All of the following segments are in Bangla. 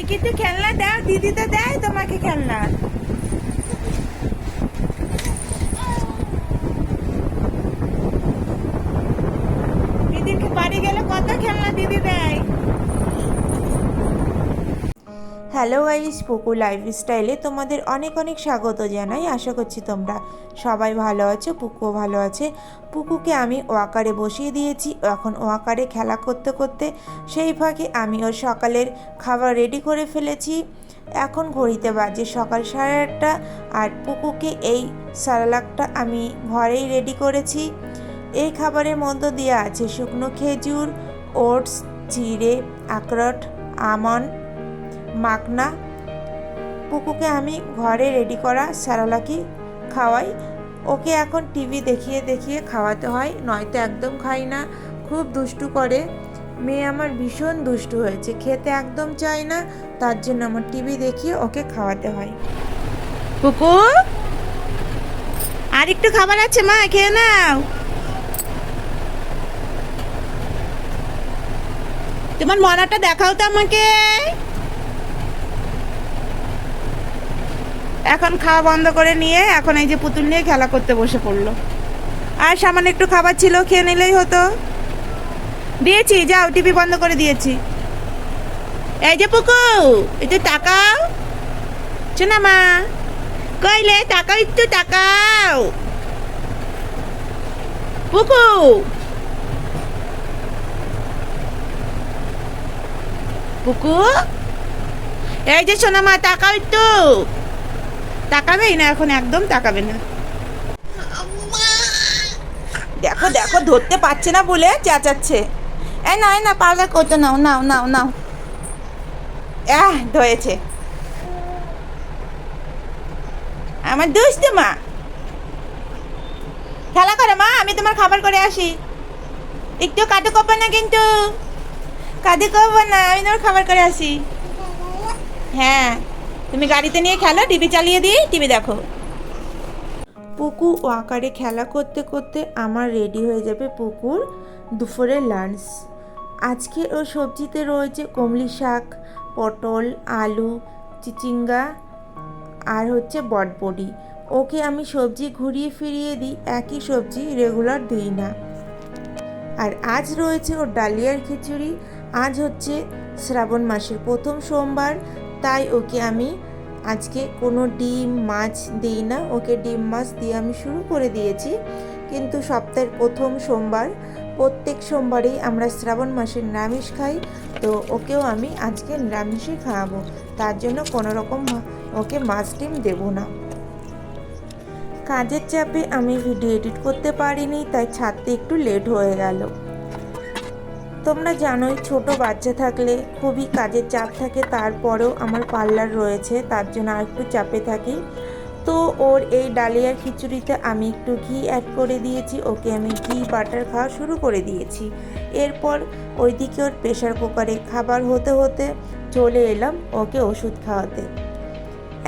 একটু খেলনা দাও দিদি তো দেয় তোমাকে খেলনা। দিদির বাড়ি গেলে কত খেলনা দিদি দেয়? হ্যালো গাইস পুকু লাইফস্টাইলে তোমাদের অনেক অনেক স্বাগত জানাই। আশা করছি তোমরা সবাই ভালো আছো পুকুও ভালো আছে। পুকুকে আমি ওয়াকারে বসিয়ে দিয়েছি। এখন ওয়াকারে খেলা করতে করতে সেই ফাঁকে আমি ওর সকালের খাবার রেডি করে ফেলেছি। এখন ঘড়িতে বাজে সকাল সাড়ে আটটা আর পুকুকে এই সারালাকটা আমি ঘরেই রেডি করেছি। এই খাবারের মধ্য দিয়ে আছে শুকনো খেজুর, ওটস চিড়ে আখরোট আমন্ড মাখনা পুকুকে আমি ঘরে রেডি করা স্যারালাকি খাওয়াই। ওকে এখন টিভি দেখিয়ে দেখিয়ে খাওয়াতে হয়, নয়তো একদম খাই না। খুব দুষ্টু করে। মেয়ে আমার ভীষণ দুষ্টু হয়েছে, খেতে একদম চায় না, তার জন্য আমার টিভি দেখিয়ে ওকে খাওয়াতে হয়। পুকু? আর একটু খাবার আছে মা, খেয়ে নাও। তোমার মনাটা দেখাও তো আমাকে। এখন খাওয়া বন্ধ করে নিয়ে এখন এই যে পুতুল নিয়ে খেলা করতে বসে পড়ল। আর সামান্য একটু খাবার ছিল, খেয়ে নিলেই হতো। দিয়েছি, যাও, টিভি বন্ধ করে দিয়েছি। এই যে পুকু একটু তাকাও। মা, কইলে তাকাও, একটু তাকাও। পুকু। পুকু? এই যে সোনা মা, তাকাও একটু। তাকাবেই না এখন? একদম তাকাবে না। দেখো দেখো, ধরতে পারছে না বলে চেঁচাচ্ছে। এ, না না পাউডার করতো নাও নাও নাও নাও। আহ ধরেছে। আমার দুষ্ট মা। খেলা করে মা, আমি তোমার খাবার করে আসি। একটু কাটু করবে না কিন্তু? কাঁদে করব না, আমি তোমার খাবার করে আসি। হ্যাঁ। তুমি গাড়িতে নিয়ে খেলো, টিভি চালিয়ে দিই, টিভি দেখো। পুকু ওয়াকারে খেলা করতে করতে আমার রেডি হয়ে যাবে পুকুর দুপুরের লাঞ্চ আজকে ও সবজিতে রয়েছে কমলি শাক, পটল, আলু, চিচিঙ্গা আর হচ্ছে বটবডি। ওকে আমি সবজি ঘুরিয়ে ফিরিয়ে দিই, একই সবজি রেগুলার দিই না। আর আজ রয়েছে ওর ডালিয়ার খিচুড়ি, আজ হচ্ছে শ্রাবণ মাসের প্রথম সোমবার তাই ওকে আমি আজকে কোনো ডিম, মাছ দিই না। ওকে ডিম, মাছ দিয়ে আমি শুরু করে দিয়েছি। কিন্তু সপ্তাহের প্রথম সোমবার, প্রত্যেক সোমবারেই আমরা শ্রাবণ মাসের নিরামিষ খাই। তো ওকেও আমি আজকে নিরামিষই খাওয়াবো। তার জন্য কোনো রকম ওকে মাছ, ডিম দেবো না। কাজের চাপে আমি ভিডিও এডিট করতে পারিনি, তাই ছাড়তে একটু লেট হয়ে গেল। তোমরা জানোই, ছোট বাচ্চা থাকলে খুবই কাজের চাপ থাকে, তারপরেও আমার পার্লার রয়েছে, তার জন্য আর একটু চাপে থাকি। তো ওর এই ডালিয়ার খিচুড়িতে আমি একটু ঘি অ্যাড করে দিয়েছি, ওকে আমি ঘি, বাটার খাওয়া শুরু করে দিয়েছি। এরপর ওইদিকে ওর প্রেশার কুকারে খাবার হতে হতে চলে এলাম ওকে ওষুধ খাওয়াতে।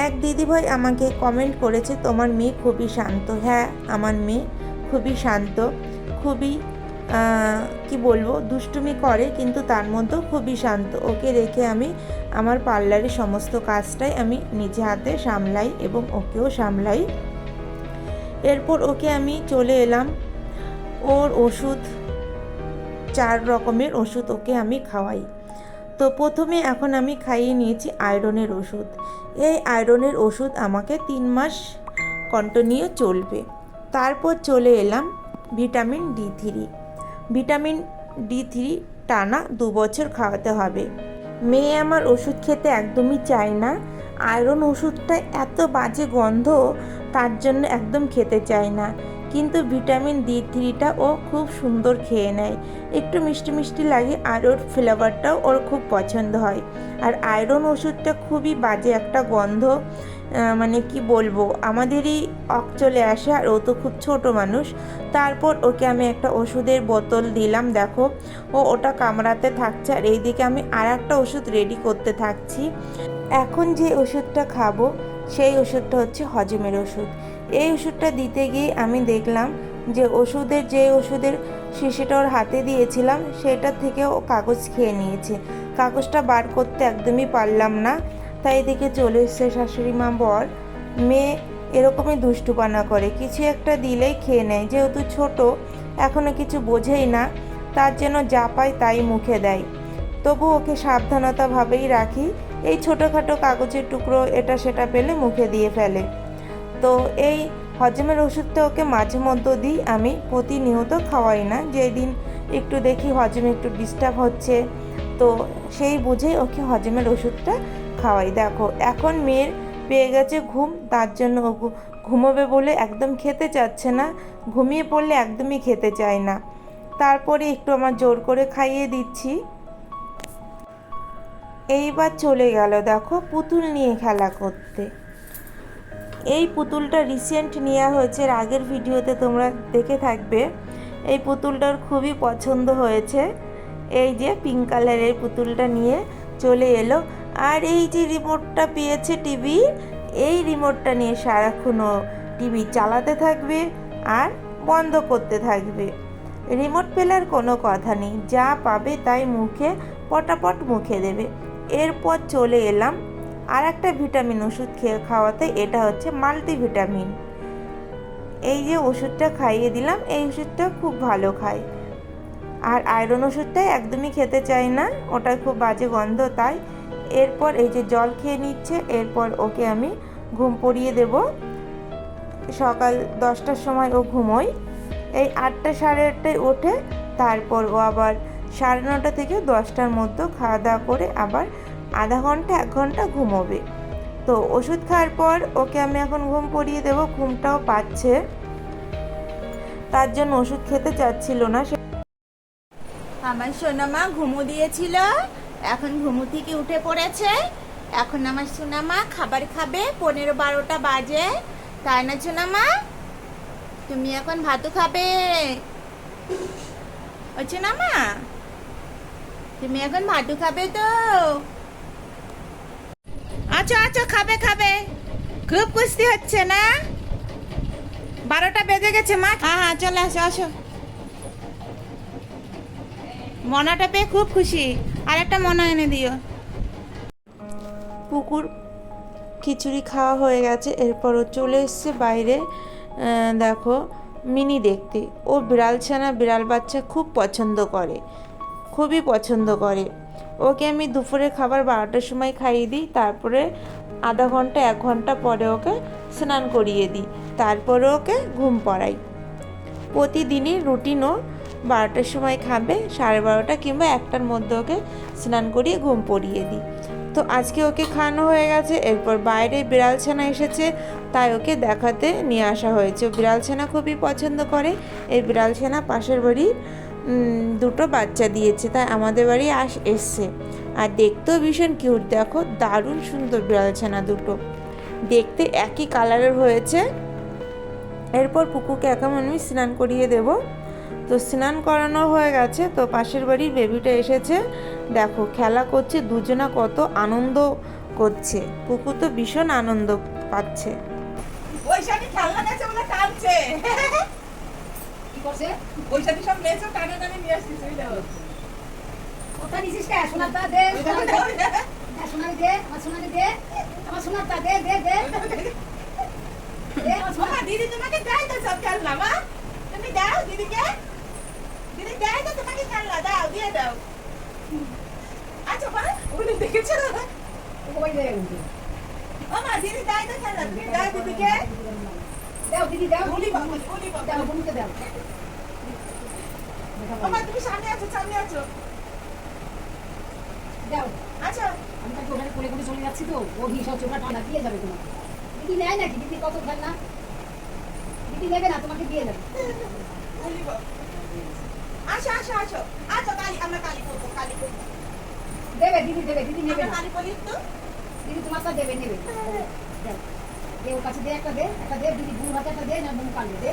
এক দিদিভাই আমাকে কমেন্ট করেছে, তোমার মেয়ে খুবই শান্ত। হ্যাঁ আমার মেয়ে খুবই শান্ত। খুবই কি বলব, দুষ্টুমি করে, কিন্তু তার মধ্যেও খুবই শান্ত। ওকে রেখে আমি আমার পার্লারের সমস্ত কাজটাই আমি নিজে হাতে সামলাই এবং ওকেও সামলাই। এরপর ওকে আমি চলে এলাম। ওর ওষুধ, চার রকমের ওষুধ ওকে আমি খাওয়াই। তো প্রথমে এখন আমি খাইয়ে নিয়েছি আয়রনের ওষুধ। এই আয়রনের ওষুধ আমাকে তিন মাস কন্টিনিউ চলবে। তারপর চলে এলাম vitamin D three. Vitamin D three টানা দু বছর খাওয়াতে হবে। মেয়ে আমার ওষুধ খেতে একদমই চায় না। আয়রন ওষুধটা এত বাজে গন্ধ, তার জন্য একদম খেতে চায় না। কিন্তু ভিটামিন ডি থ্রিটা ও খুব সুন্দর খেয়ে নেয়। একটু মিষ্টি মিষ্টি লাগে আর ওর ফ্লেভারটাও ওর খুব পছন্দ হয়। আর আয়রন ওষুধটা খুবই বাজে একটা গন্ধ। মানে কি বলব, আমাদেরই অক চলে আসে আর ও তো খুব ছোট মানুষ। তারপর ওকে আমি একটা ওষুধের বোতল দিলাম, দেখো। ও ওটা কামড়াতে থাকছে আর এইদিকে আমি আর একটা ওষুধ রেডি করতে থাকছি। এখন যে ওষুধটা খাব, সেই ওষুধটা হচ্ছে হজমের ওষুধ। এই ওষুধটা দিতে গিয়ে আমি দেখলাম যে ওষুধের যে ওষুধের শিশিটা ওর হাতে দিয়েছিলাম, সেটা থেকে ও কাগজ খেয়ে নিয়েছে। কাগজটা বার করতে একদমই পারলাম না। তাই এদিকে চলে এসছে শাশুড়ি মা বর। মেয়ে এরকমই দুষ্টুপানা করে। কিছু একটা দিলেই খেয়ে নেয়। যেহেতু ছোট, এখনও কিছু বোঝেই না। তার জন্য যা পায় তাই মুখে দেয়। তবু ওকে সাবধানতাভাবেই রাখি। এই ছোটোখাটো কাগজের টুকরো এটা সেটা পেলে মুখে দিয়ে ফেলে। তো এই হজমের ওষুধটা ওকে মাঝে মধ্যে দিই। আমি প্রতিনিয়ত খাওয়াই না। যেদিন একটু দেখি হজমে একটু ডিস্টার্ব হচ্ছে, তো সেই বুঝেই ওকে হজমের ওষুধটা খাওয়াই। দেখো, এখন মেয়ের পেয়ে গেছে ঘুম, তার জন্য ঘুমোবে বলে একদম খেতে চাচ্ছে না, ঘুমিয়ে পড়লে একদমই খেতে চায় না। তারপরে একটু আমার জোর করে খাইয়ে দিচ্ছি। এইবার চলে গেল, দেখো, পুতুল নিয়ে খেলা করতে। এই পুতুলটা রিসেন্ট নেওয়া হয়েছে আগের ভিডিওতে তোমরা দেখে থাকবে। এই পুতুলটার খুবই পছন্দ হয়েছে। এই যে পিঙ্ক কালারের পুতুলটা নিয়ে চলে এলো। আর এই যে রিমোটটা পেয়েছে টিভি এই রিমোটটা নিয়ে সারাক্ষণ ও টিভি চালাতে থাকবে আর বন্ধ করতে থাকবে। রিমোট পেলার কোনো কথা নেই, যা পাবে তাই মুখে পটাপট মুখে দেবে। এরপর চলে এলাম আর একটা ভিটামিন ওষুধ খেয়ে খাওয়াতে, এটা হচ্ছে মাল্টিভিটামিন এই যে ওষুধটা খাইয়ে দিলাম, এই ওষুধটা খুব ভালো খায় আর আয়রন ওষুধটা একদমই খেতে চায় না ওটা খুব বাজে গন্ধ, তাই এরপর এই যে জল খেয়ে নিচ্ছে, এরপর ওকে আমি ঘুম পড়িয়ে দেব। সকাল দশটার সময় ও ঘুমোয়। এই আটটা সাড়ে আটটায় ওঠে, তারপর ও আবার সাড়ে নটা থেকে দশটার মধ্যে খাওয়া দাওয়া করে আবার আধা ঘণ্টা, এক ঘণ্টা ঘুমোবে। তো ওষুধ খাওয়ার পর ওকে আমি এখন ঘুম পড়িয়ে দেবো, ঘুমটাও পাচ্ছে। তার জন্য ওষুধ খেতে চাচ্ছিল না আমার সোনামা ঘুমো দিয়েছিল। এখন ঘুমু থেকে উঠে পড়েছে। এখন আমার সোনামা খাবার খাবে, পনেরো বারোটা বাজে। তাই না সোনামা? তুমি এখন ভাতু খাবে। ও সোনামা? তুমি এখন ভাতু খাবে তো? আচ্ছা আচ্ছা খাবে খাবে। খুব কুস্তি হচ্ছে না? বারোটা বেজে গেছে, মা। হ্যাঁ হ্যাঁ চলে আসো আসো। মনাটা পেয়ে খুব খুশি। আর একটা মনা এনে দিও। পুকুর খিচুড়ি খাওয়া হয়ে গেছে এরপর ও চলে এসছে বাইরে দেখো, মিনি দেখতে। ও বিড়াল ছানা, বিড়াল বাচ্চা খুব পছন্দ করে, খুবই পছন্দ করে। ওকে আমি দুপুরে খাবার বারোটার সময় খাইয়ে দিই, তারপরে আধা ঘণ্টা, এক ঘণ্টা পরে ওকে স্নান করিয়ে দিই, তারপরে ওকে ঘুম পড়াই। প্রতিদিনই রুটিনও বারোটার সময় খাবে, সাড়ে বারোটা কিংবা একটার মধ্যে ওকে স্নান করিয়ে ঘুম পড়িয়ে দিই। তো আজকে ওকে খাওয়ানো হয়ে গেছে, এরপর বাইরে বিড়াল ছানা এসেছে, তাই ওকে দেখাতে নিয়ে আসা হয়েছে। বিড়াল ছানা খুবই পছন্দ করে, এই বিড়াল ছানা পাশের বাড়ি দুটো বাচ্চা দিয়েছে, তাই আমাদের বাড়ি আস, এসছে। আর দেখতেও ভীষণ কিউট দেখো দারুণ সুন্দর বিড়াল ছানা দুটো। দেখতে একই কালারের হয়েছে। এরপর পুকুকে এখন আমি স্নান করিয়ে দেব। তো স্নান করানো হয়ে গেছে তো পাশের বাড়ির বেবিটা এসেছে। দেখো খেলা করছে দুজনা কত আনন্দ করছে। পুকু তো ভীষণ আনন্দ পাচ্ছে। বৈশাখী খেলনা নেছে বলে টানছে। কি করছে? বৈশাখী সব নেছে টানে টানে নিয়ে আসছিস ওই দেখো। ওটা নিছিস কে? সোনারটা দে দে হ্যাঁ, দে আমার সোনারি দে। আমার সোনারটা দে দে দে দে। আমার সোনা মামা দিদি তোমাকে দেয় তো সব খেলনা মা। তুমি দাও দিদিকে। দিদি দেয় তো তোমাকে খেলনা দাও দিয়ে দাও। আচ্ছা মা উনি দেখেছ? ওই দিদি। দেয় তো খেলনা দাও দিদিকে। দাও দিদি দাও উলি বাবা উলি বাবা। দাও বুনতে দাও। মামা তুমি সামনে আছো সামনে আছো। দাও। আচ্ছা। আমি তাকে ওখানে কোলে কোলে চলে যাচ্ছি তো। ও হিসাব ঠান্ডা দিয়ে যাবে তোমাকে। দিদি নেয় নাকি? দিদি কত খেলনা? দিদি নেবে না তোমাকে দিয়ে যাবে। আসো আসো আসো আচ্ছা কালি আমরা কালি করব কালি করব। দেবে দিদি দেবে দিদি নেবে কালি বলি তো। দিদি তোমারটা দেবে নেবে। দে ওর কাছে দে একটা দে একটা দে দিদি বুড়ো হাতে একটা দে না বুড়ো কাটবে দে।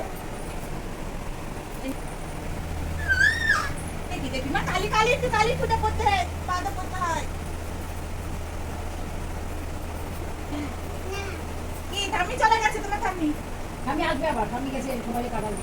দেখি মা কালি কালি একটু কালি ফুটা করতে হয় পাতা করতে হয়। কি ঠাম্মি চলে গেছে তোমার আসবে আবার আমি গেছে সবাই কাটাবো।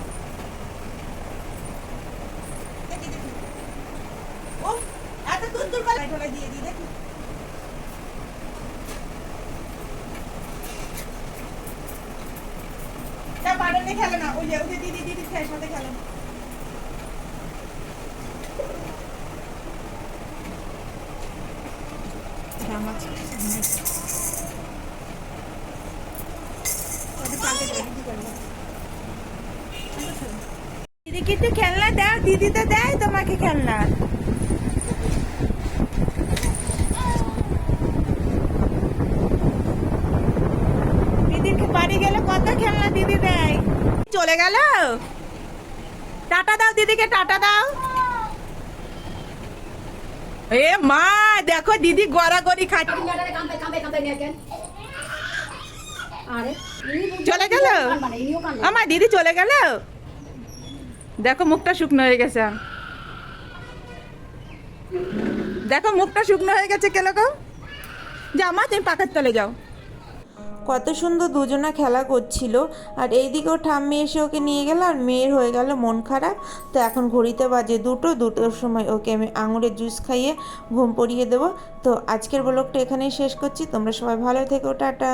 দিদি কিছু খেলনা দাও দিদি তো দেয় তোমাকে খেলনা। চলে গেল। টাটা দাও দিদিকে টাটা দাও। এ মা দেখো দিদি গড়াগড়ি খাচ্ছে। চলে গেল? আমার দিদি চলে গেল? দেখো মুখটা শুকনো হয়ে গেছে। দেখো মুখটা শুকনো হয়ে গেছে কীরকম যা মা তুমি পাখার তলে যাও। কত সুন্দর দুজনা খেলা করছিল। আর এইদিকেও ঠাম্মি এসে ওকে নিয়ে গেল আর মেয়ের হয়ে গেল মন খারাপ। তো এখন ঘড়িতে বাজে দুটো, দুটোর সময় ওকে আমি আঙুরের জুস খাইয়ে ঘুম পড়িয়ে দেবো। তো আজকের ব্লগটা এখানেই শেষ করছি। তোমরা সবাই ভালো থেকো, টাটা।